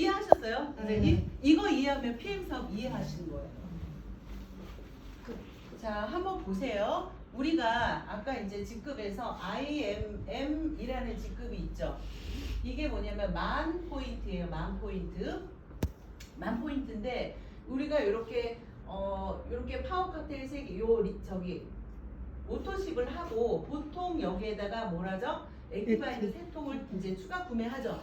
이해하셨어요, 선생님? 이거 이해하면 PM 사업 이해하시는 거예요. 자, 한번 보세요. 우리가 아까 이제 직급에서 IMM이라는 직급이 있죠. 이게 뭐냐면 만 포인트예요. 만 포인트. 만 포인트인데 우리가 이렇게 어 이렇게 파워 칵테일 세개 요 리- 저기 오토십을 하고 보통 여기에다가 뭐라죠? 액티바이드 세 통을 이제 추가 구매하죠.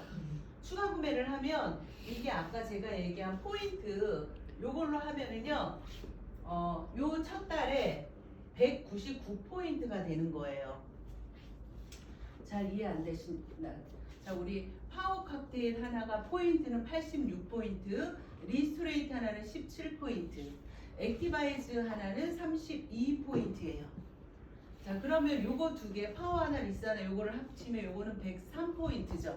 추가 구매를 하면 이게 아까 제가 얘기한 포인트 요걸로 하면은요. 어, 요 첫 달에 199포인트가 되는 거예요. 잘 이해 안 되신다. 자, 우리 파워 칵테일 하나가 포인트는 86포인트, 리스토레이트 하나는 17포인트, 액티바이즈 하나는 32포인트예요. 자, 그러면 요거 두 개, 파워 하나, 리스 하나 요거를 합치면 요거는 103포인트죠.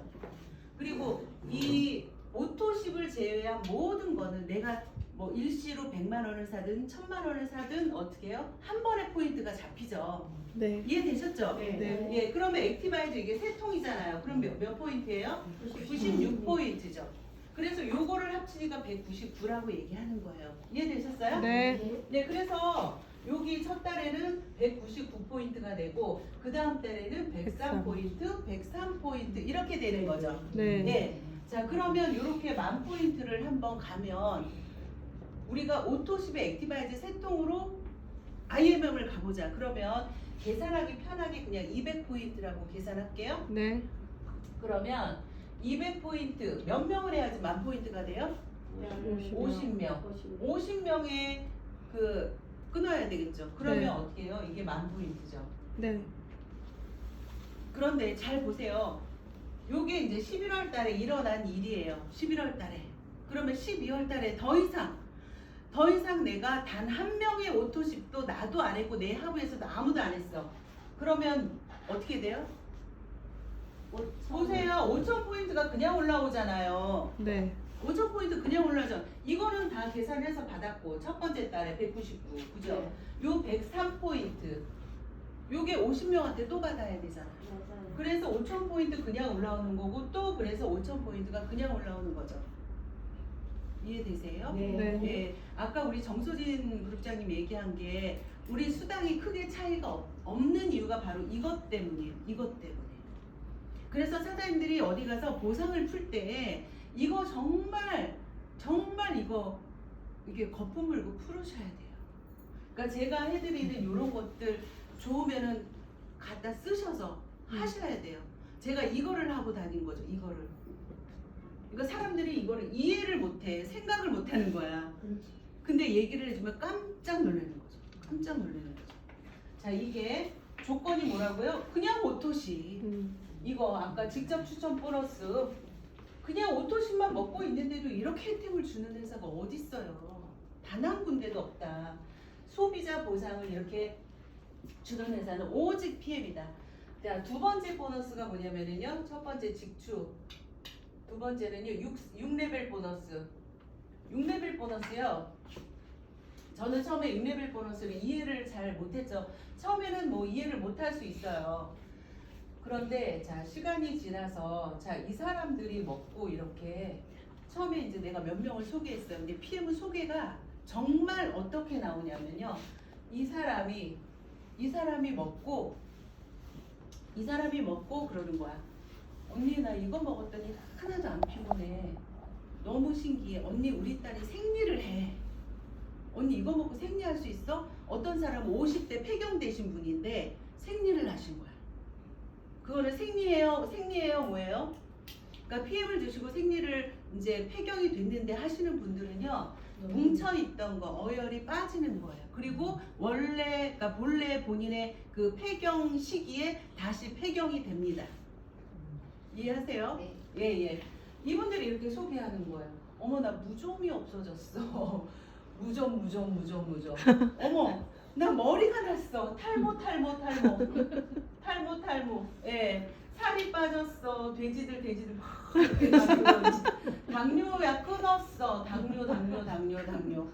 그리고 이 오토십을 제외한 모든 거는 내가 뭐 일시로 100만 원을 사든 1000만 원을 사든 어떻게 해요? 한 번에 포인트가 잡히죠. 네. 이해되셨죠? 네. 예, 그러면 액티바이즈 이게 세 통이잖아요. 그럼 몇, 몇 포인트예요? 96포인트죠. 그래서 요거를 합치니까 199라고 얘기하는 거예요. 이해되셨어요? 네. 네, 그래서 여기 첫 달에는 199포인트가 되고 그 다음 달에는 103포인트, 103포인트 이렇게 되는 거죠. 네. 네. 자, 그러면 이렇게 만 포인트를 한번 가면 우리가 오토십의 액티바이즈 세 통으로 IMM을 가보자. 그러면 계산하기 편하게 그냥 200포인트라고 계산할게요. 네. 그러면 200포인트 몇 명을 해야지 만 포인트가 돼요? 50명. 50명에 그 끊어야 되겠죠. 그러면 네. 어떻게 해요? 이게 만 포인트죠. 네. 그런데 잘 보세요. 요게 이제 11월 달에 일어난 일이에요. 11월 달에. 그러면 12월 달에 더 이상 더 이상 내가 단 한 명의 오토십도 나도 안 했고 내 하부에서도 아무도 안 했어. 그러면 어떻게 돼요? 보세요. 5천 포인트가 그냥 올라오잖아요. 네. 5천 포인트 그냥 올라죠. 이거는 다 계산해서 받았고 첫 번째 달에 199, 그죠? 요 103 포인트. 요게 50명한테 또 받아야 되잖아. 그래서 5천 포인트 그냥 올라오는 거고 또 그래서 5천 포인트가 그냥 올라오는 거죠. 이해되세요? 네. 예, 아까 우리 정소진 그룹장님 얘기한 게 우리 수당이 크게 차이가 없- 없는 이유가 바로 이것 때문이에요. 이것 때문에. 그래서 사장님들이 어디 가서 보상을 풀 때 이거 정말 정말 이거 이게 거품 물고 풀으셔야 돼요. 그러니까 제가 해드리는 이런 것들 좋으면은 갖다 쓰셔서 하셔야 돼요. 제가 이거를 하고 다닌 거죠. 이거를. 그러니까 사람들이 이거를 이해를 못해, 생각을 못하는 거야. 근데 얘기를 해주면 깜짝 놀라는 거죠. 깜짝 놀라는 거죠. 자, 이게 조건이 뭐라고요? 그냥 오토시. 음. 이거 아까 직접 추천 보너스. 그냥 오토시만 먹고 있는데도 이렇게 혜택을 주는 회사가 어딨어요. 단 한 군데도 없다. 소비자 보상을 이렇게 주는 회사는 오직 PM이다. 자, 두 번째 보너스가 뭐냐면요. 첫 번째 직추. 두 번째는요. 6, 6레벨 보너스. 6레벨 보너스요. 저는 처음에 6레벨 보너스를 이해를 잘 못했죠. 처음에는 뭐 이해를 못할 수 있어요. 그런데 자 시간이 지나서 자 이 사람들이 먹고 이렇게 처음에 이제 내가 몇 명을 소개했어요. 근데 PM은 소개가 정말 어떻게 나오냐면요. 이 사람이 이 사람이 먹고 이 사람이 먹고 그러는 거야. 언니 나 이거 먹었더니 하나도 안 피곤해. 너무 신기해. 언니 우리 딸이 생리를 해. 언니 이거 먹고 생리할 수 있어? 어떤 사람은 50대 폐경 되신 분인데 생리를 하신 거야. 그거는 생리예요, 생리예요, 뭐예요? 그러니까 PM을 드시고 생리를 이제 폐경이 됐는데 하시는 분들은요 뭉쳐 있던 거 어혈이 빠지는 거예요. 그리고 원래 그러니까 본래 본인의 그 폐경 시기에 다시 폐경이 됩니다. 이해하세요? 네. 예, 예. 이분들이 이렇게 소개하는 거예요. 어머, 나 무좀이 없어졌어. 무좀, 무좀, 무좀, 무좀. 어머, 나 머리가 났어. 탈모, 탈모, 탈모. 탈모, 탈모. 예. 살이 빠졌어. 돼지들, 돼지들 막 이렇게 나오고. 당뇨 약 끊었어. 당뇨, 당뇨, 당뇨, 당뇨.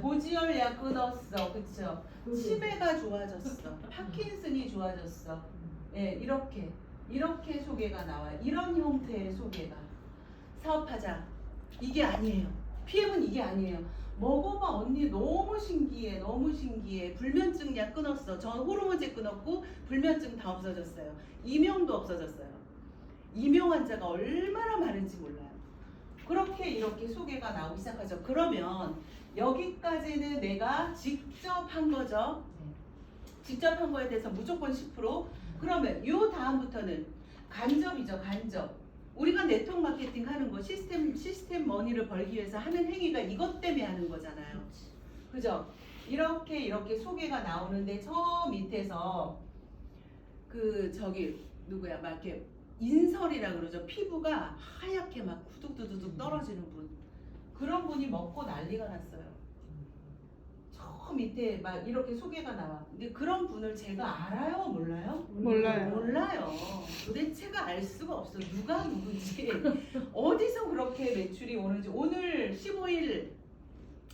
고지혈 약 끊었어. 그쵸? 치매가 좋아졌어. 파킨슨이 좋아졌어. 예, 이렇게. 이렇게 소개가 나와요. 이런 형태의 소개가. 사업하자. 이게 아니에요. PM은 이게 아니에요. 먹어봐 언니. 너무 신기해 너무 신기해. 불면증 약 끊었어. 전 호르몬제 끊었고 불면증 다 없어졌어요. 이명도 없어졌어요. 이명 환자가 얼마나 많은지 몰라요. 그렇게 이렇게 소개가 나오기 시작하죠. 그러면 여기까지는 내가 직접 한 거죠? 직접 한 거에 대해서 무조건 10% 그러면 요 다음부터는 간접이죠 간접 우리가 네트워크 마케팅 하는 거 시스템 시스템 머니를 벌기 위해서 하는 행위가 이것 때문에 하는 거잖아요. 그죠? 이렇게 이렇게 소개가 나오는데 저 밑에서 그 저기 누구야 막 이렇게 인설이라 그러죠. 피부가 하얗게 막 구둑두둑 떨어지는 분 그런 분이 먹고 난리가 났어요. 저 밑에 막 이렇게 소개가 나와. 근데 그런 분을 제가 알아요, 몰라요? 몰라요. 몰라요. 도대체가 알 수가 없어. 누가 누군지 어디서 그렇게 매출이 오는지 오늘 15일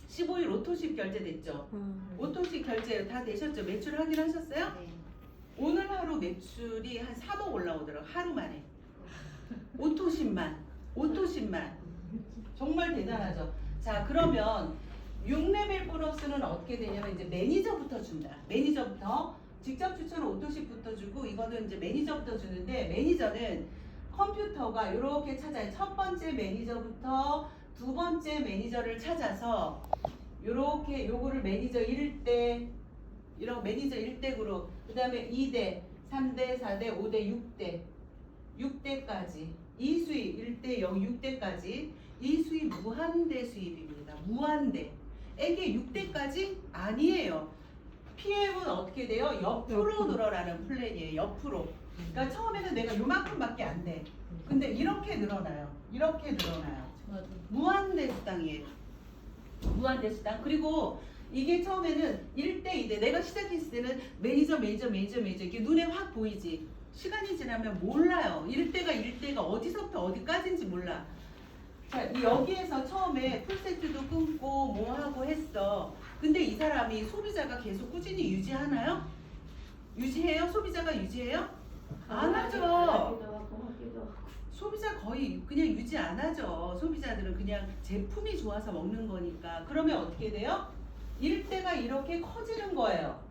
15일 오토십 결제됐죠. 음. 오토십 결제 다 되셨죠? 매출 확인하셨어요? 오늘 하루 매출이 한 3억 올라오더라고 하루 만에. 오토십만, 오토십만. 정말 대단하죠. 자 그러면 6레벨 보너스는 어떻게 되냐면 이제 매니저부터 준다. 매니저부터 직접 추천은 오토십부터 주고 이거는 이제 매니저부터 주는데 매니저는 컴퓨터가 이렇게 찾아요. 첫 번째 매니저부터 두 번째 매니저를 찾아서 이렇게 요거를 매니저 1대 이런 매니저 1대 그룹 그 다음에 2대 3대 4대 5대 6대 6대까지 이 수입 1대 0 6대까지 이 수입 무한대 수입입니다. 무한대. 이게 6대까지 아니에요. PM은 어떻게 돼요? 옆으로. 늘어나는 플랜이에요. 옆으로. 그러니까 처음에는 내가 요만큼밖에 안 돼. 근데 이렇게 늘어나요. 이렇게 늘어나요. 무한대 수당이에요. 무한대 수당. 그리고 이게 처음에는 1대 2대 내가 시작했을 때는 매니저 매니저 매니저 매니저 이렇게 눈에 확 보이지. 시간이 지나면 몰라요. 1대가 1대가 어디서부터 어디까지인지 몰라. 자, 이 여기에서 처음에 풀세트도 끊고 뭐 하고 했어. 근데 이 사람이 소비자가 계속 꾸준히 유지하나요? 유지해요? 소비자가 유지해요? 안 하죠. 소비자 거의 그냥 유지 안 하죠. 소비자들은 그냥 제품이 좋아서 먹는 거니까. 그러면 어떻게 돼요? 일대가 이렇게 커지는 거예요.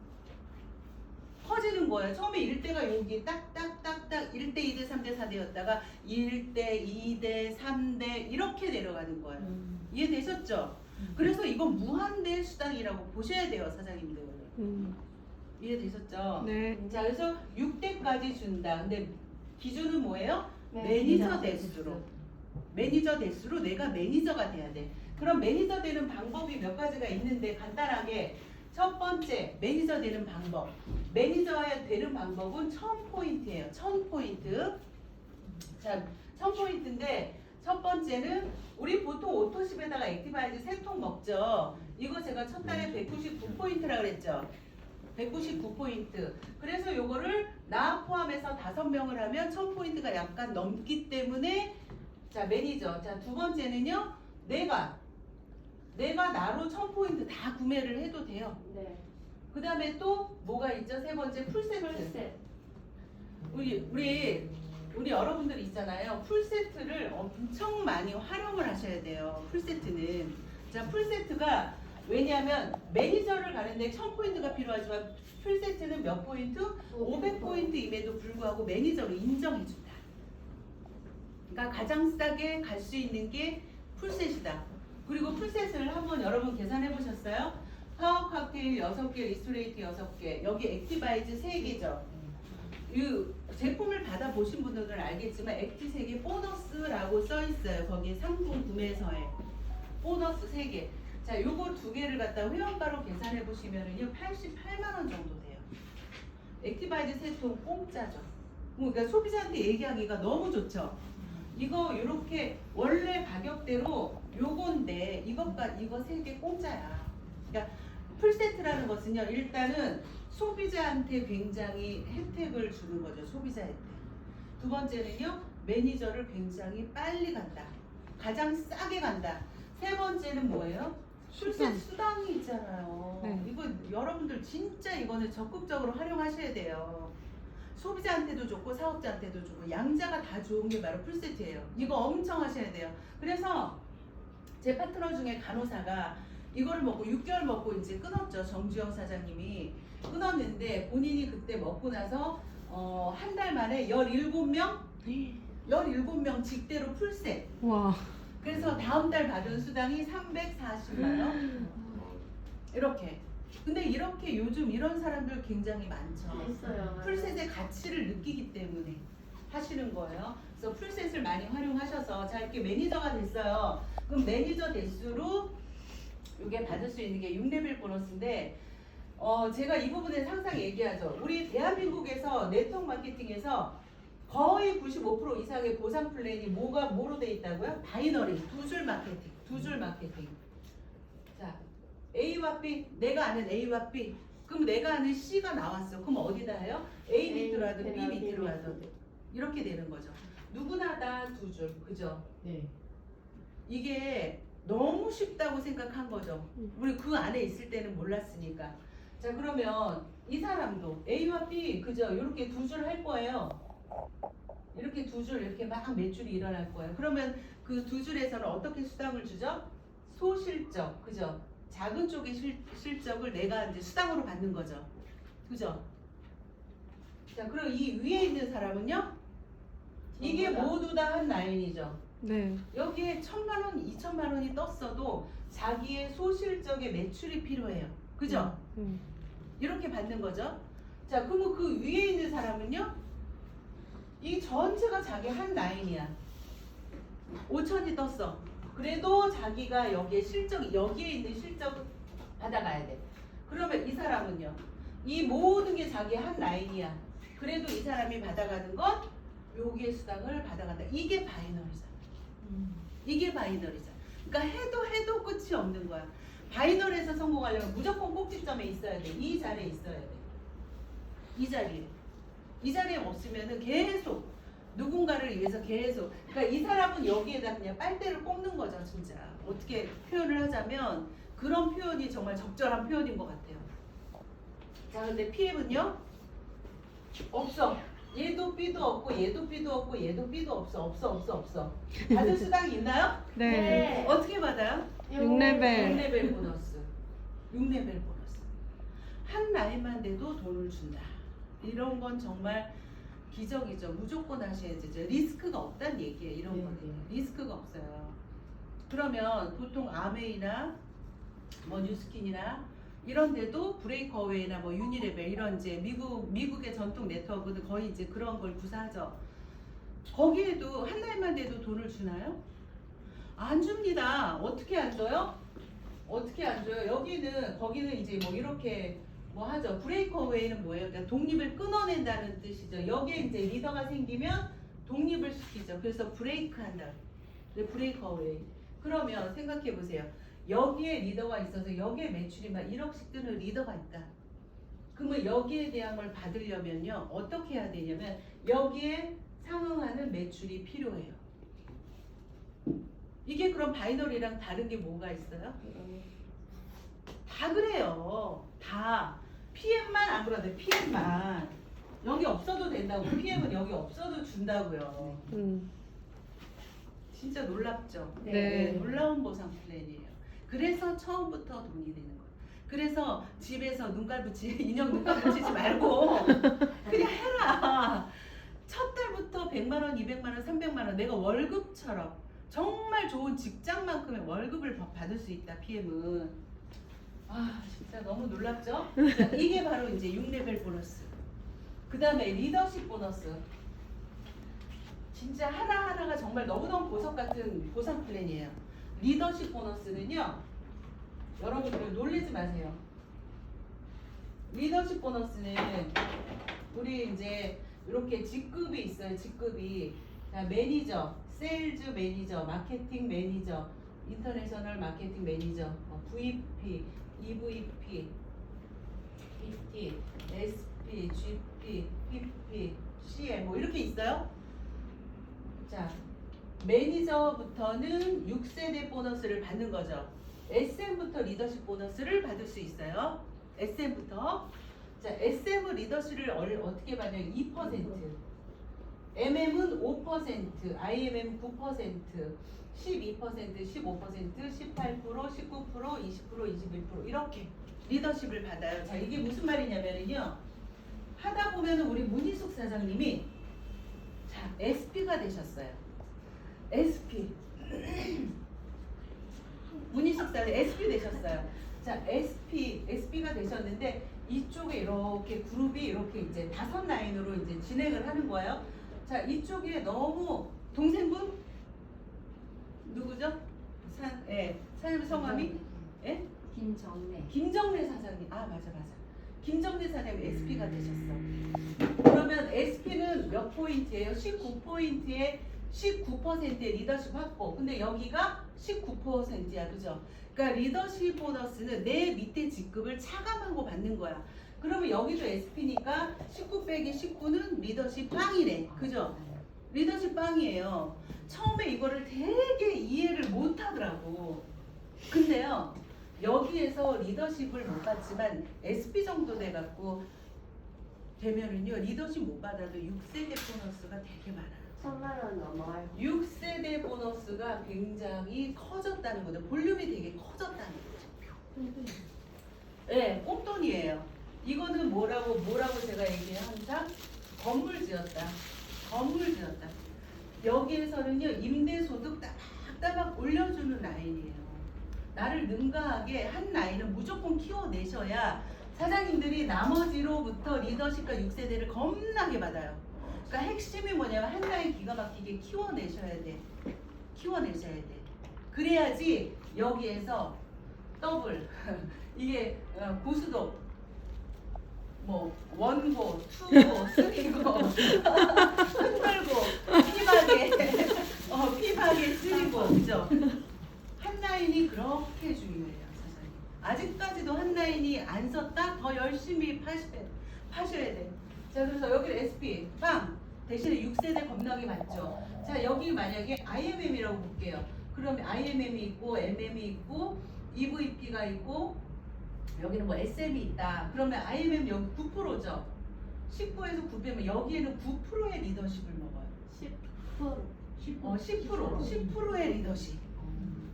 커지는 거예요. 처음에 일대가 여기 딱딱딱딱 1대, 2대, 3대, 4대였다가 1대, 2대, 3대 이렇게 내려가는 거예요. 이해되셨죠? 그래서 이건 무한대 수당이라고 보셔야 돼요, 사장님들. 음. 이해되셨죠? 네. 자, 그래서 6대까지 준다. 근데 기준은 뭐예요? 매니저 대수로. 매니저 대수로 내가 매니저가 돼야 돼. 그럼 매니저 되는 방법이 몇 가지가 있는데 간단하게 첫 번째 매니저 되는 방법. 매니저가 되는 방법은 1000포인트예요. 1000포인트. 자, 1000포인트인데 첫 번째는 우리 보통 오토십에다가 액티바이즈 세 통 먹죠. 이거 제가 첫 달에 199포인트라 그랬죠. 199포인트. 그래서 요거를 나 포함해서 다섯 명을 하면 1000포인트가 약간 넘기 때문에 자, 매니저. 자, 두 번째는요. 내가 내가 나로 1000포인트 다 구매를 해도 돼요. 네. 그 다음에 또 뭐가 있죠? 세 번째 풀세트. 풀셋. 우리 우리 우리 여러분들 있잖아요. 풀세트를 엄청 많이 활용을 하셔야 돼요. 풀세트는 자 풀세트가 왜냐하면 매니저를 가는데 1000포인트가 필요하지만 풀세트는 몇 포인트? 500포인트임에도 불구하고 매니저로 인정해준다. 그러니까 가장 싸게 갈 수 있는 게 풀셋이다. 그리고 풀셋을 한번 여러분 계산해 보셨어요? 파워 칵테일 6개, 리스토레이트 6개, 여기 액티바이즈 3개죠. 이 제품을 받아보신 분들은 알겠지만 액티 3개 보너스라고 써 있어요. 거기 상품 구매서에 보너스 3개. 자, 요거 두 개를 갖다 회원가로 계산해 보시면은요 88만 원 정도 돼요. 액티바이즈 세통 공짜죠. 그러니까 소비자한테 얘기하기가 너무 좋죠. 이거 이렇게 원래 가격대로 요건데 이것과 이거 세 개 공짜야. 그러니까 풀세트라는 것은요 일단은 소비자한테 굉장히 혜택을 주는 거죠. 소비자 혜택. 두 번째는요 매니저를 굉장히 빨리 간다. 가장 싸게 간다. 세 번째는 뭐예요? 풀셋 수당이 있잖아요. 네. 이거 여러분들 진짜 이거는 적극적으로 활용하셔야 돼요. 소비자한테도 좋고 사업자한테도 좋고 양자가 다 좋은 게 바로 풀세트예요. 이거 엄청 하셔야 돼요. 그래서 제 파트너 중에 간호사가 이거를 먹고 6개월 먹고 이제 끊었죠. 정주영 사장님이 끊었는데 본인이 그때 먹고 나서 어, 한 달 만에 17명 17명 직대로 풀셋. 와. 그래서 다음 달 받은 수당이 340만 원. 이렇게. 근데 이렇게 요즘 이런 사람들 굉장히 많죠. 있어요. 풀셋의 가치를 느끼기 때문에 하시는 거예요. 그래서 풀셋을 많이 활용하셔서 자 이렇게 매니저가 됐어요. 그럼 매니저 대수로 이게 받을 수 있는 게 6레벨 보너스인데 어 제가 이 부분에 항상 얘기하죠. 우리 대한민국에서 네트워크 마케팅에서 거의 95% 이상의 보상 플랜이 뭐가 뭐로 돼 있다고요? 바이너리 두 줄 마케팅, 두 줄 마케팅. 자 A와 B, 내가 아는 A와 B. 그럼 내가 아는 C가 나왔어. 그럼 어디다 해요? A 밑으로 하든 B 밑으로 하든 이렇게 되는 거죠. 누구나 다 두 줄, 그죠? 네. 이게 너무 쉽다고 생각한 거죠. 우리 그 안에 있을 때는 몰랐으니까. 자 그러면 이 사람도 A와 B 그죠? 이렇게 두 줄 할 거예요. 이렇게 두 줄 이렇게 막 매출이 일어날 거예요. 그러면 그 두 줄에서는 어떻게 수당을 주죠? 소실적 그죠? 작은 쪽의 실, 실적을 내가 이제 수당으로 받는 거죠. 그죠? 자 그럼 이 위에 있는 사람은요? 이게? 모두 다 한 라인이죠. 네. 여기에 천만 원, 이천만 원이 떴어도 자기의 소실적의 매출이 필요해요. 그죠? 음. 이렇게 받는 거죠. 자, 그러면 그 위에 있는 사람은요? 이 전체가 자기 한 라인이야. 5천이 떴어. 그래도 자기가 여기에 실적, 여기에 있는 실적을 받아가야 돼. 그러면 이 사람은요? 이 모든 게 자기 한 라인이야. 그래도 이 사람이 받아가는 건 여기에 수당을 받아간다. 이게 바이너리잖아. 이게 바이너리잖아. 그러니까 해도 해도 끝이 없는 거야. 바이너리에서 성공하려면 무조건 꼭지점에 있어야 돼. 이 자리에 있어야 돼. 이 자리에. 이 자리에 없으면은 계속 누군가를 위해서 계속. 그러니까 이 사람은 여기에다 그냥 빨대를 꼽는 거죠, 진짜. 어떻게 표현을 하자면 그런 표현이 정말 적절한 표현인 것 같아요. 자, 근데 PM은요? 없어. 얘도 B도 없고 얘도 B도 없고 얘도 B도 없어. 없어, 없어, 없어. 받을 수당이 있나요? 네. 어떻게 받아요? 6레벨. 6레벨 보너스. 6레벨 보너스. 한 라인만 돼도 돈을 준다. 이런 건 정말 기적이죠. 무조건 하셔야죠. 이제 리스크가 없다는 얘기예요. 이런 네, 거는. 네. 리스크가 없어요. 그러면 보통 아메이나 뭐 뉴스킨이나 이런 데도 브레이커웨이나 뭐 유니레벨 이런 이제 미국 미국의 전통 네트워크는 거의 이제 그런 걸 구사하죠. 거기에도 한 달만 돼도 돈을 주나요? 안 줍니다. 어떻게 안 줘요? 어떻게 안 줘요? 여기는 거기는 이제 뭐 이렇게 뭐 하죠. 브레이커웨이는 뭐예요? 그러니까 독립을 끊어낸다는 뜻이죠. 여기에 이제 리더가 생기면 독립을 시키죠. 그래서 브레이크 한다. 네, 브레이커웨이. 그러면 생각해 보세요. 여기에 리더가 있어서 여기에 매출이 막 1억씩 뜨는 리더가 있다. 그러면 여기에 대한 걸 받으려면요. 어떻게 해야 되냐면 여기에 상응하는 매출이 필요해요. 이게 그럼 바이너리랑 다른 게 뭐가 있어요? 다 그래요. 다. PM만 안 그러네. PM만. 여기 없어도 된다고. PM은 여기 없어도 준다고요. 음. 진짜 놀랍죠? 네. 놀라운 보상 플랜이에요. 그래서 처음부터 돈이 되는 거예요. 그래서 집에서 눈깔 붙이 인형 눈깔 붙이지 말고 그냥 해라. 첫 달부터 100만 원, 200만 원, 300만 원 내가 월급처럼 정말 좋은 직장만큼의 월급을 받- 받을 수 있다. PM은 아 진짜 너무 놀랍죠? 자, 이게 바로 이제 6레벨 보너스. 그 다음에 리더십 보너스. 진짜 하나하나가 정말 너무너무 보석 같은 보상 플랜이에요. 리더십 보너스는요. 여러분들 놀리지 마세요. 리더십 보너스는 우리 이제 이렇게 직급이 있어요. 직급이 자, 매니저, 세일즈 매니저, 마케팅 매니저, 인터내셔널 마케팅 매니저, 뭐 VP, EVP, PT, SP, GP, PP, CM 뭐 이렇게 있어요. 자, 매니저부터는 6세대 보너스를 받는 거죠. SM부터 리더십 보너스를 받을 수 있어요. SM부터. 자, SM 리더십을 얼- 어떻게 받냐면 2%. MM은 5%, IMM 9%, 12%, 15%, 18%, 19%, 20%, 21% 이렇게 리더십을 받아요. 자, 이게 무슨 말이냐면요. 하다 보면 우리 문희숙 사장님이 자, SP가 되셨어요. SP. 문희숙 사장님 SP 되셨어요. 자, SP, SP가 되셨는데 이쪽에 이렇게 그룹이 이렇게 이제 다섯 라인으로 이제 진행을 하는 거예요. 자, 이쪽에 너무 동생분 누구죠? 산, 예, 사장님 성함이 예? 김정래. 김정래 사장님. 아 맞아 맞아. 김정래 사장님 SP가 되셨어. 그러면 SP는 몇 포인트예요? 19포인트에 19%의 리더십 확보. 근데 여기가 19%야, 그죠? 그러니까 리더십 보너스는 내 밑에 직급을 차감하고 받는 거야. 그러면 여기도 SP니까 19 빼기 19는 리더십 빵이네, 그죠? 리더십 빵이에요. 처음에 이거를 되게 이해를 못 하더라고. 근데요, 여기에서 리더십을 못 받지만 SP 정도 돼갖고 되면은요, 리더십 못 받아도 6세대 보너스가 되게 많아요. 천만 원 넘어요. 6세대 보너스가 굉장히 커졌다는 거죠. 볼륨이 되게 커졌다는 거죠. 네, 꼼돈이에요. 이거는 뭐라고 뭐라고 제가 얘기해요 항상 건물 지었다. 건물 지었다. 여기에서는요 임대소득 따박따박 올려주는 라인이에요. 나를 능가하게 한 라인은 무조건 키워내셔야 사장님들이 나머지로부터 리더십과 6세대를 겁나게 받아요. 그러니까 핵심이 뭐냐면 한 라인 기가 막히게 키워내셔야 돼. 키워내셔야 돼. 그래야지 여기에서 더블 이게 어, 고수도 뭐 원고, 투고, 쓰리고 흔들고 피박에 어 피박에 쓰리고 그죠? 한 라인이 그렇게 중요해요 사장님. 아직까지도 한 라인이 안 썼다 더 열심히 파셔야 파셔야 돼. 자 그래서 여기 SP 빵 대신에 6세대 겁나게 맞죠. 자 여기 만약에 IMM이라고 볼게요. 그러면 IMM이 있고 MM이 있고 EVP가 있고 여기는 뭐 SM이 있다. 그러면 IMM 여기 9%죠. 19에서 9 빼면 여기에는 9%의 리더십을 먹어요. 10%. 어, 10% 10%의 리더십.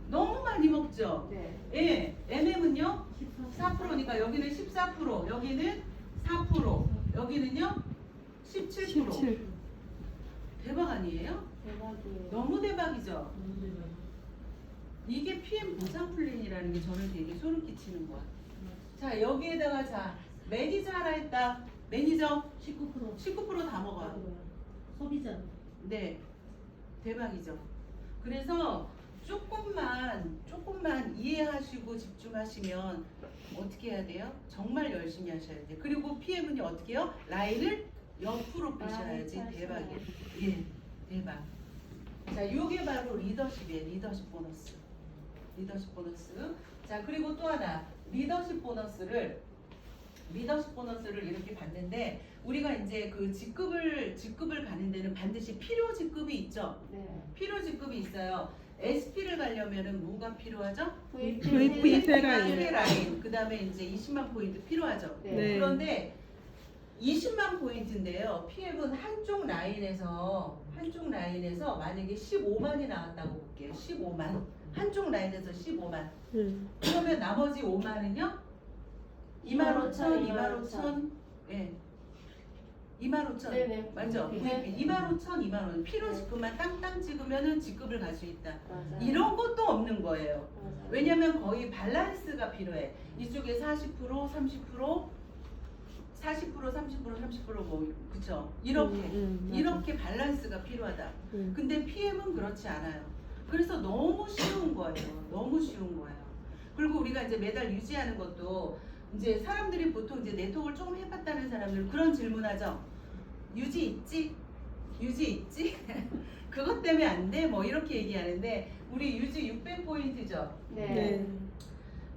너무 많이 먹죠. 네. 예, MM은요 4%니까 여기는 14%, 여기는 4%, 여기는요 17%. 대박 아니에요? 대박이에요. 너무 대박이죠. 이게 PM 보상 플랜이라는 게 저는 되게 소름 끼치는 거야. 자 여기에다가 자 매니저 하라 했다. 매니저 19% 19%다 먹어요. 소비자 네, 대박이죠. 그래서 조금만 조금만 이해하시고 집중하시면 어떻게 해야 돼요? 정말 열심히 하셔야 돼요. 그리고 PM은요 어떻게 해요? 라인을 옆으로 빼셔야지 라인 대박이에요. 예, 대박. 자, 요게 바로 리더십이에요. 리더십 보너스. 리더십 보너스. 자, 그리고 또 하나 리더십 보너스를 리더십 보너스를 이렇게 받는데 우리가 이제 그 직급을 직급을 가는 데는 반드시 필요 직급이 있죠. 네. 필요 직급이 있어요. SP를 가려면은 뭐가 필요하죠? VP 세 라인. 세 라인. 그다음에 이제 20만 포인트 필요하죠. 네. 네. 그런데 20만 포인트인데요. PF는 한쪽 라인에서 한쪽 라인에서 만약에 15만이 나왔다고 볼게요. 15만. 한쪽 라인에서 15만. 음. 그러면 나머지 5만은요? 2만 5천, 2만 5천, 예. 2만 5천. 네네. 맞죠? 네. VP 2만 5천, 2만 원. 필요 직급만 땅땅 찍으면은 직급을 갈 수 있다. 맞아요. 이런 것도 없는 거예요. 맞아요. 왜냐면 거의 밸런스가 필요해. 이쪽에 40%, 30%, 40%, 30%, 30%뭐 그쵸? 이렇게 음, 음. 이렇게 밸런스가 필요하다. 음. 근데 PM은 그렇지 않아요. 그래서 너무 쉬운 거예요. 너무 쉬운 거예요. 그리고 우리가 이제 매달 유지하는 것도 이제 사람들이 보통 이제 네트워크를 조금 해봤다는 사람들 그런 질문하죠. 유지 있지? 유지 있지? 그것 때문에 안 돼? 뭐 이렇게 얘기하는데 우리 유지 600 포인트죠. 네. 네.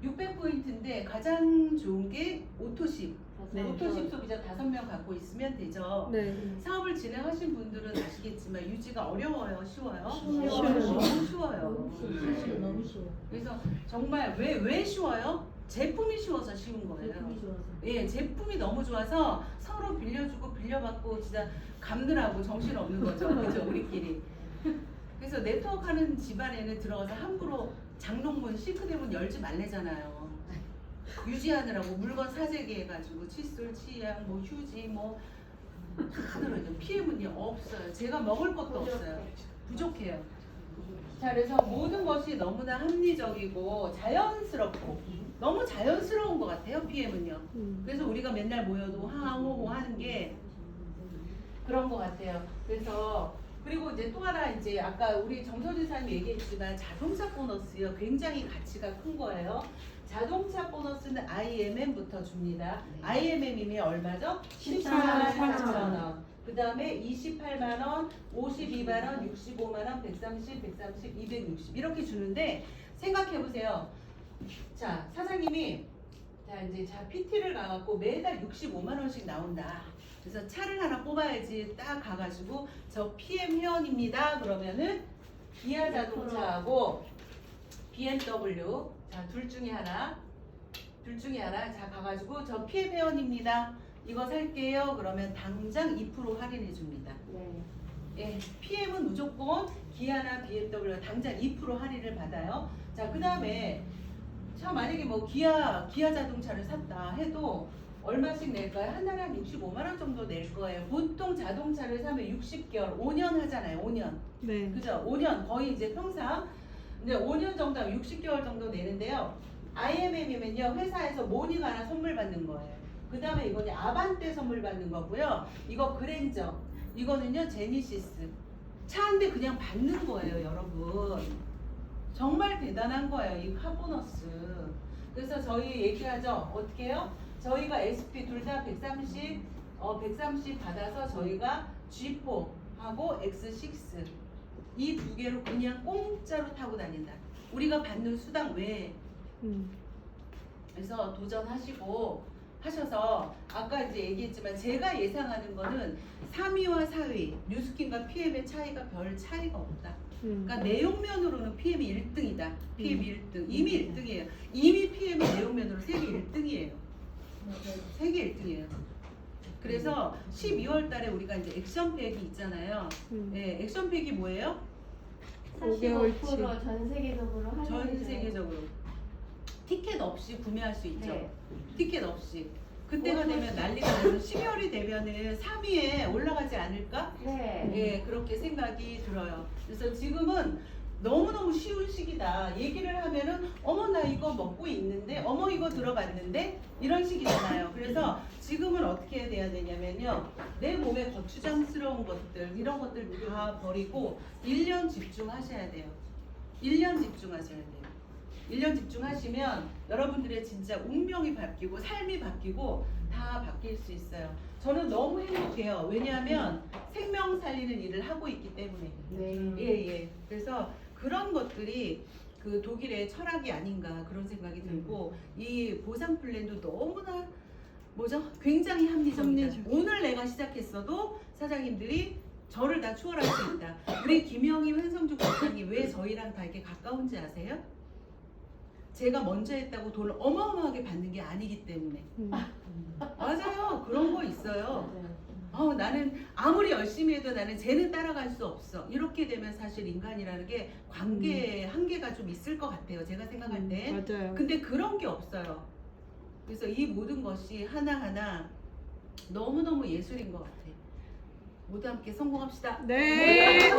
600포인트인데 가장 좋은 게 오토십. 네. 오토십 소비자 5명 갖고 있으면 되죠. 네. 사업을 진행하신 분들은 아시겠지만 유지가 어려워요, 쉬워요? 쉬워요. 너무 쉬워요. 사실 너무 쉬워 그래서 정말 왜 왜 쉬워요? 제품이 쉬워서 쉬운 거예요. 제품이 좋아서. 예, 제품이 너무 좋아서 서로 빌려주고 빌려받고 진짜 감느라고 정신 없는 거죠. 그죠, 우리끼리. 그래서 네트워크 하는 집안에는 들어가서 함부로 장롱문, 싱크대 문 열지 말래잖아요. 유지하느라고 물건 사재기 해가지고 칫솔, 치약, 뭐 휴지, 뭐 다 들어있죠. 피해문이 없어요. 제가 먹을 것도 없어요. 부족해요. 자, 그래서 모든 것이 너무나 합리적이고 자연스럽고 너무 자연스러운 것 같아요. PM은요. 음. 그래서 우리가 맨날 모여도 하하호호 하는 게 그런 것 같아요. 그래서 그리고 이제 또 하나 이제 아까 우리 정서진 사님 얘기했지만 자동차 보너스요 굉장히 가치가 큰 거예요. 자동차 보너스는 IMM부터 줍니다. IMM이면 얼마죠? 14만 4천 원. 그 다음에 28만 원, 52만 원, 65만 원, 130, 130, 260 이렇게 주는데 생각해 보세요. 자 사장님이 자 이제 자 PT를 가갖고 매달 65만 원씩 나온다. 그래서 차를 하나 뽑아야지 딱 가가지고 저 PM 회원입니다. 그러면은 기아 자동차하고 BMW 자 둘 중에 하나 둘 중에 하나 자 가가지고 저 PM 회원입니다. 이거 살게요. 그러면 당장 2% 할인해 줍니다. 네. 예, PM은 무조건 기아나 BMW 당장 2% 할인을 받아요. 자, 그 다음에 자 만약에 뭐 기아 기아 자동차를 샀다 해도 얼마씩 낼까요? 한 달에 한 65만 원 정도 낼 거예요. 보통 자동차를 사면 60개월, 5년 하잖아요. 5년. 네. 그죠? 5년 거의 이제 평상. 근데 5년 정도 하면 60개월 정도 내는데요. IMM이면요 회사에서 모니가 하나 선물 받는 거예요. 그 다음에 이거는 아반떼 선물 받는 거고요. 이거 그랜저. 이거는요 제니시스. 차한대 그냥 받는 거예요, 여러분. 정말 대단한 거예요, 이 카보너스. 그래서 저희 얘기하죠. 어떻게 해요? 저희가 SP 둘 다 130, 어, 130 받아서 저희가 G4 하고 X6 이 두 개로 그냥 공짜로 타고 다닌다. 우리가 받는 수당 외에 음. 그래서 도전하시고 하셔서 아까 이제 얘기했지만 제가 예상하는 거는 3위와 4위 뉴스킨과 PM의 차이가 별 차이가 없다. 음. 그러니까 내용면으로는 PM이 1등이다. PM 1등. 이미 1등이에요. 이미 PM이 내용면으로 세계 1등이에요. 세계 1등이에요. 그래서 12월 달에 우리가 이제 액션팩이 있잖아요. 음. 네, 액션팩이 뭐예요? 45%전 세계적으로 할인해 전 줘요. 세계적으로 티켓 없이 구매할 수 있죠. 네. 티켓 없이. 그때가 어, 되면 난리가 나서 12월이 되면은 3위에 올라가지 않을까? 네. 예, 그렇게 생각이 들어요. 그래서 지금은 너무너무 쉬운 시기다. 얘기를 하면은 어머 나 이거 먹고 있는데 어머 이거 들어봤는데 이런 식이잖아요. 그래서 지금은 어떻게 돼야 되냐면요. 내 몸에 거추장스러운 것들 이런 것들 다 버리고 1년 집중하셔야 돼요. 1년 집중하셔야 돼요. 1년 집중하시면 여러분들의 진짜 운명이 바뀌고 삶이 바뀌고 다 바뀔 수 있어요. 저는 너무 행복해요. 왜냐하면 생명 살리는 일을 하고 있기 때문에. 네. 예, 예. 그래서 그런 것들이 그 독일의 철학이 아닌가 그런 생각이 들고 이 보상 플랜도 너무나 뭐죠? 굉장히 합리적이다. 합리적. 오늘 내가 시작했어도 사장님들이 저를 다 추월할 수 있다. 우리 김영희 한성주 국장님 왜 저희랑 다 이렇게 가까운지 아세요? 제가 먼저 했다고 돈을 어마어마하게 받는 게 아니기 때문에 음. 맞아요 그런 거 있어요 맞아요. 어, 나는 아무리 열심히 해도 나는 쟤는 따라갈 수 없어. 이렇게 되면 사실 인간이라는 게 관계 한계가 좀 있을 것 같아요. 제가 생각할 때. 맞아요. 근데 그런 게 없어요. 그래서 이 모든 것이 하나하나 너무너무 예술인 것 같아. 모두 함께 성공합시다. 네.